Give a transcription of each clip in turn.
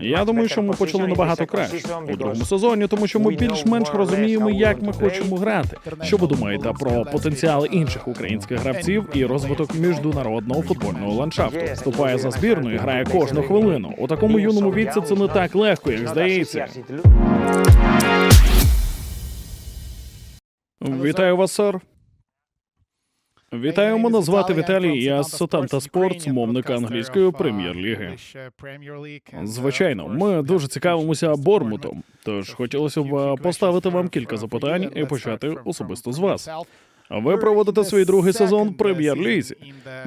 Я думаю, що ми почали набагато краще у другому сезоні, тому що ми більш-менш розуміємо, як ми хочемо грати. Що ви думаєте про потенціал інших українських гравців і розвиток міжнародного футбольного ландшафту? Вступає за збірну і грає кожну хвилину. У такому юному віці це не так легко, як здається. Вітаю вас, сер. Вітаю, мене звати Віталій. Я з Сатанта Спортс, мовника англійської прем'єр-ліги. Звичайно, ми дуже цікавимося Бормутом. Тож хотілося б е, поставити вам кілька запитань і почати особисто з вас. Ви проводите свій другий сезон в прем'єр-лізі.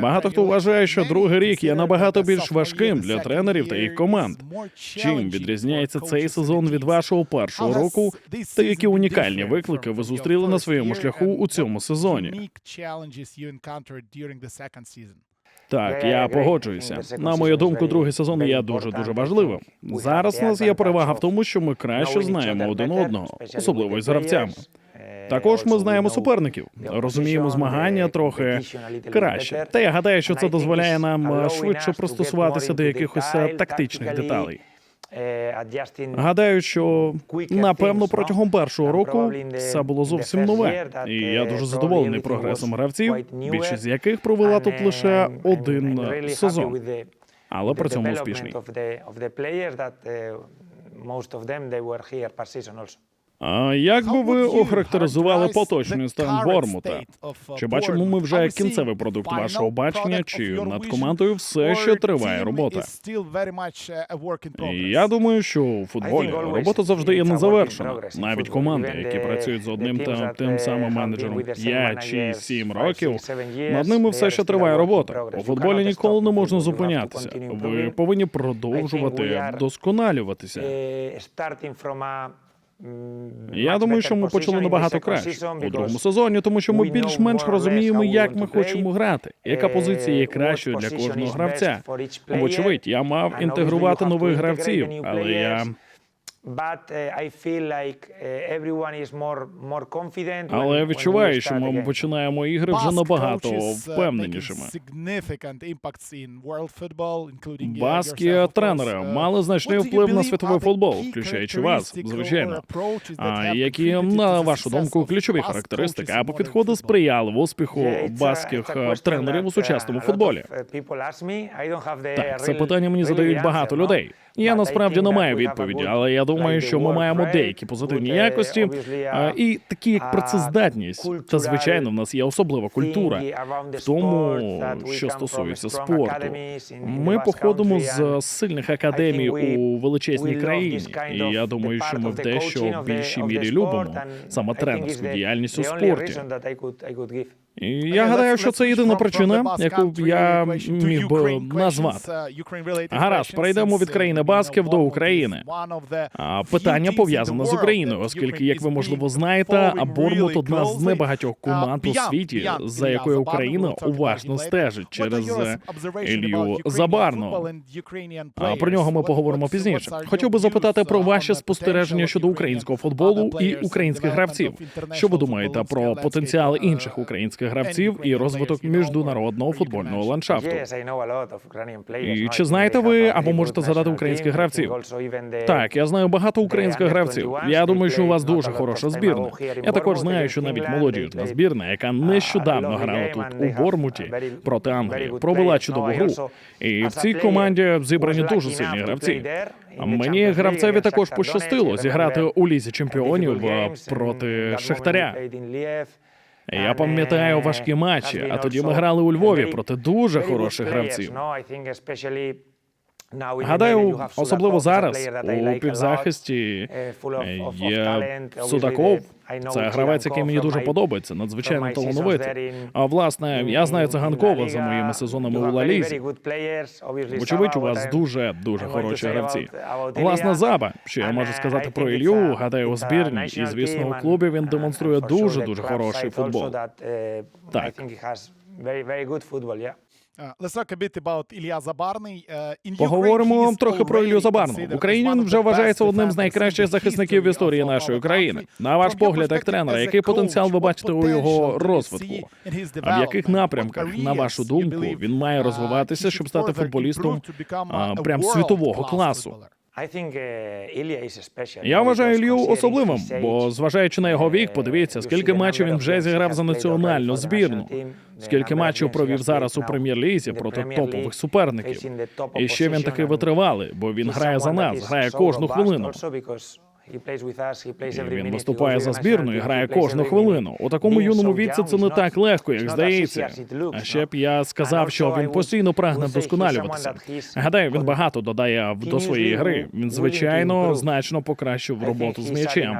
Багато хто вважає, що другий рік є набагато більш важким для тренерів та їх команд. Чим відрізняється цей сезон від вашого першого року? Та які унікальні виклики ви зустріли на своєму шляху у цьому сезоні? Так, я погоджуюся. На мою думку, другий сезон є дуже дуже важливим. Зараз у нас є перевага в тому, що ми краще знаємо один одного, особливо із гравцями. Також ми знаємо суперників, розуміємо змагання трохи краще. Та я гадаю, що це дозволяє нам е, швидше пристосуватися до якихось е, тактичних деталей. Гадаю, що напевно протягом першого року це було зовсім нове, і я дуже задоволений прогресом гравців, більшість з яких провела тут лише один е, сезон, але при цьому успішний. А як би ви охарактеризували поточний стан Бормута? Чи бачимо ми вже кінцевий продукт вашого бачення, чи над командою все ще триває робота? І я думаю, що у футболі робота завжди є незавершена. Навіть команди, які працюють з одним та тим самим менеджером 5 чи 7 років, над ними все ще триває робота. У футболі ніколи не можна зупинятися. Ви повинні продовжувати вдосконалюватися. Я думаю, що ми почали набагато краще у другому сезоні, тому що ми більш-менш розуміємо, як ми хочемо грати, яка позиція є кращою для кожного гравця. Вочевидь, я мав інтегрувати нових гравців, але я але я відчуваю, що ми починаємо ігри вже набагато впевненішими. Баскі тренери мали значний вплив на світовий футбол, включаючи вас, звичайно. А які на вашу думку ключові характеристики або підходи сприяли в успіху баских е, тренерів у сучасному футболі? Так, це питання мені задають багато людей. Я насправді не маю відповіді, але я думаю, що ми маємо деякі позитивні якості і такі як працездатність. Та звичайно, в нас є особлива культура в тому, що стосується спорту. Ми походимо з сильних академій у величезній країні, і я думаю, що ми в дещо в більшій мірі любимо саме тренерську діяльність у спорті. Я гадаю, що це єдина причина, яку я міг би назвати. Гаразд, перейдемо від країни Басків до України. Питання пов'язане з Україною, оскільки, як ви можливо знаєте, Бормут одна з небагатьох команд у світі, за якою Україна уважно стежить через Ілью Забарного. А про нього ми поговоримо пізніше. Хотів би запитати про ваші спостереження щодо українського футболу і українських гравців. Що ви думаєте про потенціал інших українських гравців і розвиток міжнародного футбольного ландшафту? І чи знаєте ви або можете згадати українських гравців? Так, я знаю багато українських гравців. Я думаю, що у вас дуже хороша збірна. Я також знаю, що навіть молодіжна збірна, яка нещодавно грала тут у Бормуті проти Англії, провела чудову гру. І в цій команді зібрані дуже сильні гравці. Мені гравцеві також пощастило зіграти у лізі чемпіонів проти Шахтаря. Я пам'ятаю важкі матчі, а тоді ми грали у Львові проти дуже хороших гравців. Гадаю, особливо зараз у півзахисті є Судаков. Це гравець, який мені дуже подобається, надзвичайно талановитий. А власне, я знаю циганкова за моїми сезонами у Лалізі. Вочевидь, у вас дуже дуже хороші гравці. Власне, заба, що я можу сказати про Ілью, гадаю у збірні, і звісно, у клубі він демонструє дуже дуже хороший футбол. Так. Поговоримо трохи про Ілью Забарну. В Україні він вже вважається одним з найкращих захисників в історії нашої країни. На ваш погляд, як тренера, який потенціал ви бачите у його розвитку? А в яких напрямках, на вашу думку, він має розвиватися, щоб стати футболістом прям світового класу? Я вважаю Ілью особливим, бо зважаючи на його вік, подивіться, скільки матчів він вже зіграв за національну збірну, скільки матчів провів зараз у прем'єр-лізі проти топових суперників. І ще він такий витривалий, бо він грає за нас, грає кожну хвилину. Він виступає за збірну і грає кожну хвилину. У такому юному віці це не так легко, як здається. А ще б я сказав, що він постійно прагне вдосконалюватися. Гадаю, він багато додає до своєї гри. Він звичайно значно покращив роботу з м'ячем.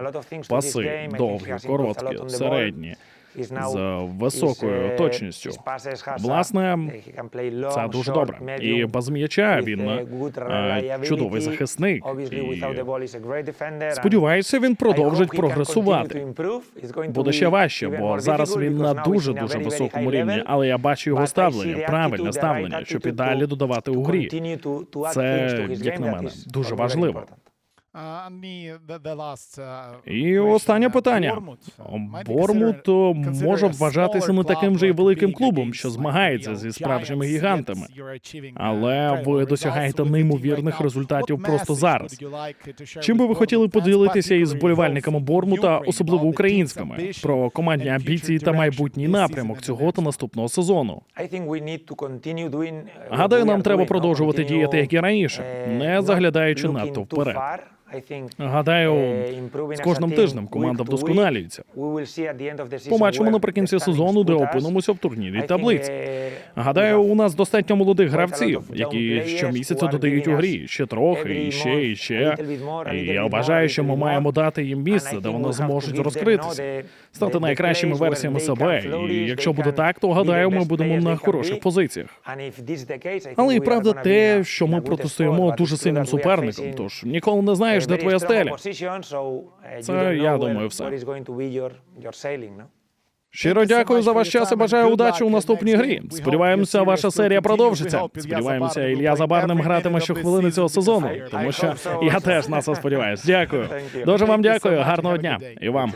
Паси довгі, короткі, середні. З високою точністю. Власне, це дуже добре. І без м'яча він е, чудовий захисник. І сподіваюся, він продовжить прогресувати. Буде ще важче, бо зараз він на дуже дуже високому рівні. Але я бачу його ставлення, правильне ставлення, щоб і далі додавати у грі. Це, як на мене, дуже важливо. І останнє питання. Бормут е, може вважатися не таким же й великим клубом, що змагається зі справжніми гігантами. Але ви досягаєте неймовірних результатів просто зараз. Чим би ви хотіли поділитися із вболівальниками Бормута, особливо українськими, про командні амбіції та майбутній напрямок цього та наступного сезону? Гадаю, нам треба продовжувати діяти як і раніше, не заглядаючи надто вперед. Гадаю, з кожним тижнем команда вдосконалюється. Побачимо наприкінці сезону, де опинимося в турнірі таблиць. Гадаю, у нас достатньо молодих гравців, які щомісяця додають у грі ще трохи, і ще, і ще. І я вважаю, що ми маємо дати їм місце, де вони зможуть розкритися, стати найкращими версіями себе. І якщо буде так, то гадаю, ми будемо на хороших позиціях. Але і правда те, що ми протистоїмо дуже сильним суперником, тож ніколи не знаєш, де твоя стеля. Це, я думаю, все. Щиро дякую за ваш час і бажаю удачі у наступній грі. Сподіваємося, ваша серія продовжиться. Сподіваємося, Ілля Забарним гратиме щохвилини цього сезону, тому що я теж на це сподіваюся. Дякую. Дуже вам дякую. Гарного дня і вам.